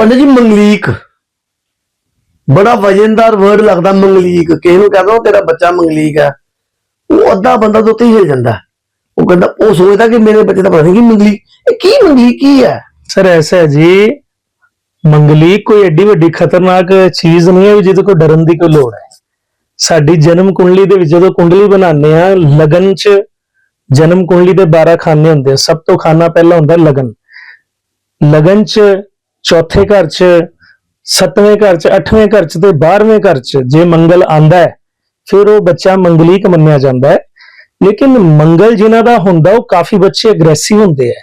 ਪੰਡਤ ਜੀ, ਮੰਗਲੀਕ। ਬੜਾ ਵਜਨਦਾਰ ਵਰਡ ਲੱਗਦਾ, ਮੰਗਲੀਕ। ਕਿਸੇ ਨੂੰ ਕਹਿੰਦਾ ਤੇਰਾ ਬੱਚਾ ਮੰਗਲੀਕ ਹੈ। ਉਹ ਅੱਧਾ ਬੰਦਾ ਤੋਂ ਉੱਤੇ ਹੀ ਹਿਲ ਜਾਂਦਾ। ਉਹ ਕਹਿੰਦਾ, ਉਹ ਸੋਚਦਾ ਕਿ ਮੇਰੇ ਬੱਚੇ ਦਾ ਪਤਾ ਨਹੀਂ ਕੀ ਮੰਗਲੀਕ ਇਹ ਕੀ ਮੰਗਲੀਕ ਕੀ ਹੈ? ਸਰ, ਐਸਾ ਹੈ ਜੀ, ਮੰਗਲੀਕ ਕੋਈ ਐਡੀ ਵੱਡੀ ਖਤਰਨਾਕ ਚੀਜ਼ ਨਹੀਂ ਹੈ ਵੀ ਜਿਹਦੇ ਕੋ ਡਰਨ ਦੀ ਕੋਈ ਲੋੜ ਹੈ। ਸਾਡੀ ਜਨਮ ਕੁੰਡਲੀ ਦੇ ਵਿੱਚ ਜਦੋਂ ਕੁੰਡਲੀ ਬਣਾਉਂਦੇ ਆ ਲਗਨ 'ਚ ਜਨਮ ਕੁੰਡਲੀ ਦੇ 12 ਖਾਨੇ ਹੁੰਦੇ ਆ। ਸਭ ਤੋਂ ਖਾਨਾ ਪਹਿਲਾ ਹੁੰਦਾ ਲਗਨ। ਲਗਨ 'ਚ ਚੌਥੇ ਘਰ 'ਚ ਸੱਤਵੇਂ ਘਰ 'ਚ ਅੱਠਵੇਂ ਘਰ 'ਚ ਤੇ 12ਵੇਂ ਘਰ 'ਚ ਜੇ ਮੰਗਲ ਆਂਦਾ ਹੈ ਫਿਰ ਉਹ ਬੱਚਾ ਮੰਗਲੀਕ ਮੰਨਿਆ ਜਾਂਦਾ ਹੈ। ਲੇਕਿਨ ਮੰਗਲ ਜਿਨ੍ਹਾਂ ਦਾ ਹੁੰਦਾ ਉਹ ਕਾਫੀ ਬੱਚੇ ਅਗਰੈਸਿਵ ਹੁੰਦੇ ਆ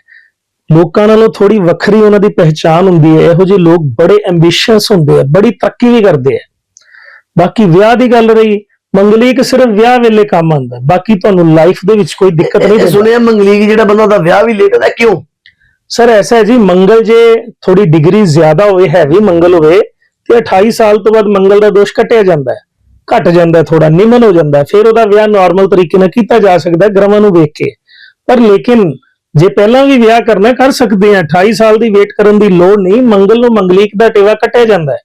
ਲੋਕਾਂ ਨਾਲੋਂ ਥੋੜੀ ਵੱਖਰੀ ਉਹਨਾਂ ਦੀ ਪਹਿਚਾਨ ਹੁੰਦੀ ਹੈ। ਇਹੋ ਜਿਹੇ ਲੋਕ ਬੜੇ ਐਂਬੀਸ਼ੀਅਸ ਹੁੰਦੇ ਆ ਬੜੀ ਤਰੱਕੀ ਵੀ ਕਰਦੇ ਆ ਬਾਕੀ ਵਿਆਹ ਦੀ ਗੱਲ ਰਹੀ ਮੰਗਲੀਕ ਸਿਰਫ ਵਿਆਹ ਵੇਲੇ ਕੰਮ ਆਉਂਦਾ ਬਾਕੀ ਤੁਹਾਨੂੰ ਲਾਈਫ ਦੇ ਵਿੱਚ ਕੋਈ ਦਿੱਕਤ ਨਹੀਂ ਸੁਣਿਆ ਮੰਗਲੀਕ ਜਿਹੜਾ ਬੰਦਾ ਦਾ ਵਿਆਹ ਵੀ ਲੇਟ ਹੁੰਦਾ ਕਿਉਂ? ਸਰ, ਐਸਾ ਹੈ ਜੀ, ਮੰਗਲ ਜੇ ਥੋੜੀ ਡਿਗਰੀ ਜ਼ਿਆਦਾ ਹੋਵੇ ਹੈਵੀ ਮੰਗਲ ਹੋਵੇ, ਤੇ 28 ਸਾਲ ਤੋਂ ਬਾਅਦ ਮੰਗਲ ਦਾ ਦੋਸ਼ ਕੱਟਿਆ ਜਾਂਦਾ ਹੈ। ਘਟ ਜਾਂਦਾ ਥੋੜਾ ਨਿਮਨ ਹੋ ਜਾਂਦਾ ਫਿਰ ਉਹਦਾ ਵਿਆਹ ਨਾਰਮਲ ਤਰੀਕੇ ਨਾਲ ਕੀਤਾ ਜਾ ਸਕਦਾ ਹੈ ਗ੍ਰਹਾਂ ਨੂੰ ਵੇਖ ਕੇ। ਪਰ ਲੇਕਿਨ ਜੇ ਪਹਿਲਾਂ ਵੀ ਵਿਆਹ ਕਰਨਾ ਕਰ ਸਕਦੇ ਆ 28 ਸਾਲ ਦੀ ਵੇਟ ਕਰਨ ਦੀ ਲੋੜ ਨਹੀਂ, ਮੰਗਲ ਨੂੰ ਮੰਗਲੀਕ ਦਾ ਟੇਵਾ ਕੱਟਿਆ ਜਾਂਦਾ ਹੈ।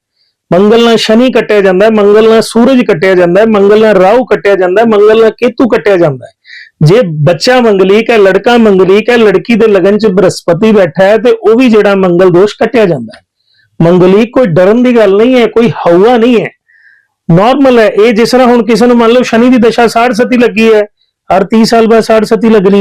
ਮੰਗਲ ਨਾਲ ਸ਼ਨੀ ਕੱਟਿਆ ਜਾਂਦਾ ਹੈ, ਮੰਗਲ ਨਾਲ ਸੂਰਜ ਕੱਟਿਆ ਜਾਂਦਾ ਹੈ, ਮੰਗਲ ਨਾਲ ਰਾਹੂ ਕੱਟਿਆ ਜਾਂਦਾ ਹੈ, ਮੰਗਲ ਨਾਲ ਕੇਤੂ ਕੱਟਿਆ ਜਾਂਦਾ ਹੈ। ਜੇ ਬੱਚਾ ਮੰਗਲੀਕ ਹੈ, ਲੜਕਾ ਮੰਗਲੀਕ ਹੈ, ਲੜਕੀ ਦੇ ਲਗਨ ਚ ਬ੍ਰਹਸਪਤੀ ਬੈਠਾ ਹੈ ਤੇ ਉਹ ਵੀ ਜਿਹੜਾ ਮੰਗਲ ਦੋਸ਼ ਕੱਟਿਆ ਜਾਂਦਾ ਹੈ। ਮੰਗਲੀਕ ਕੋਈ ਡਰਨ ਦੀ ਗੱਲ ਨਹੀਂ ਹੈ, ਕੋਈ ਹਊਆ ਨਹੀਂ ਹੈ। ਨਾਰਮਲ ਹੈ, ਇਹ ਜਿਸ ਤਰ੍ਹਾਂ ਹੁਣ ਕਿਸੇ ਨੂੰ ਮੰਨ ਲਓ ਸ਼ਨੀ ਦੀ ਦਸ਼ਾ 60 ਸਤੀ ਲੱਗੀ ਹੈ, ਹਰ 30 ਸਾਲ ਬਾਅਦ 60 ਸਤੀ ਲੱਗਣੀ ਹੈ।